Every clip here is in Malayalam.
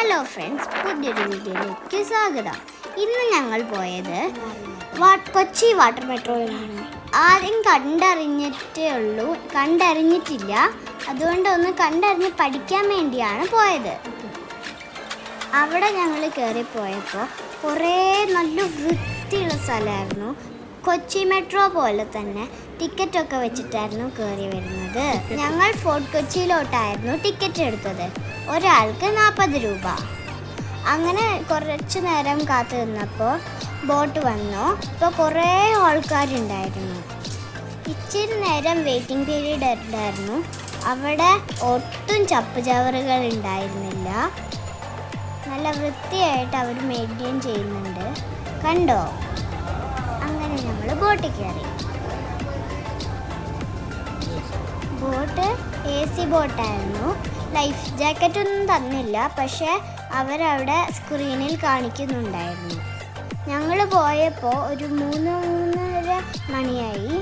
ഹലോ ഫ്രണ്ട്സ് പുതിയൊരു വീഡിയോയിലേക്ക് സ്വാഗതം. ഇന്ന് ഞങ്ങൾ പോയത് കൊച്ചി വാട്ടർ മെട്രോയിലാണ് ആരും കണ്ടറിഞ്ഞിട്ടേ ഉള്ളൂ. കണ്ടറിഞ്ഞിട്ടില്ല. അതുകൊണ്ട് ഒന്ന് കണ്ടറിഞ്ഞ് പഠിക്കാൻ വേണ്ടിയാണ് പോയത്. അവിടെ ഞങ്ങൾ കയറിപ്പോയപ്പോൾ കുറേ നല്ല വൃത്തിയുള്ള സ്ഥലമായിരുന്നു. കൊച്ചി മെട്രോ പോലെ തന്നെ ടിക്കറ്റൊക്കെ വെച്ചിട്ടായിരുന്നു കയറി വരുന്നത്. ഞങ്ങൾ ഫോർട്ട് കൊച്ചിയിലോട്ടായിരുന്നു ടിക്കറ്റ് എടുത്തത്. ഒരാൾക്ക് നാൽപ്പത് രൂപ. അങ്ങനെ കുറച്ച് നേരം കാത്തു നിന്നപ്പോൾ ബോട്ട് വന്നു. ഇപ്പോൾ കുറേ ആൾക്കാരുണ്ടായിരുന്നു. ഇച്ചിരി നേരം വെയിറ്റിംഗ് പീരീഡ് ഉണ്ടായിരുന്നു അവിടെ ഒട്ടും ചപ്പ് ചവറുകൾ ഉണ്ടായിരുന്നില്ല. നല്ല വൃത്തിയായിട്ട് അവർ മെയിന്റെയിൻ ചെയ്യുന്നുണ്ട്. കണ്ടോ? അങ്ങനെ നമ്മൾ ബോട്ടിൽ കയറി. ബോട്ട് എ സി ബോട്ടായിരുന്നു. ലൈഫ് ജാക്കറ്റ് ഒന്നും തന്നില്ല. പക്ഷേ അവരവിടെ സ്ക്രീനിൽ കാണിക്കുന്നുണ്ടായിരുന്നു. ഞങ്ങൾ പോയപ്പോൾ ഒരു മൂന്ന് മൂന്നര മണിയായി.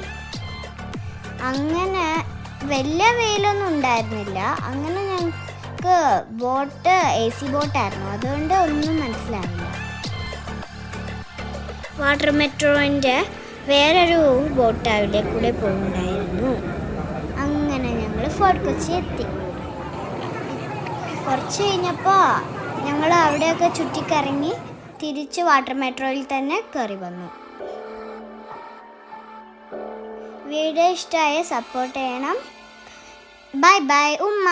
അങ്ങനെ വലിയ വെയിലൊന്നും ഉണ്ടായിരുന്നില്ല. അങ്ങനെ ഞങ്ങൾക്ക് ബോട്ട് എ സി ബോട്ടായിരുന്നു. അതുകൊണ്ട് ഒന്നും മനസ്സിലായില്ല. വാട്ടർ മെട്രോന്റെ വേറൊരു ബോട്ട് അവിടെ കൂടെ പോകുന്നുണ്ടായിരുന്നു ഫോർട്ട് കൊച്ചി എത്തി കുറച്ച് കഴിഞ്ഞപ്പോൾ ഞങ്ങൾ അവിടെയൊക്കെ ചുറ്റിക്കറങ്ങി തിരിച്ച് വാട്ടർ മെട്രോയിൽ തന്നെ കയറി വന്നു. വീഡിയോ ഇഷ്ടമായ സപ്പോർട്ട് ചെയ്യണം. ബൈ ബൈ ഉമ്മ.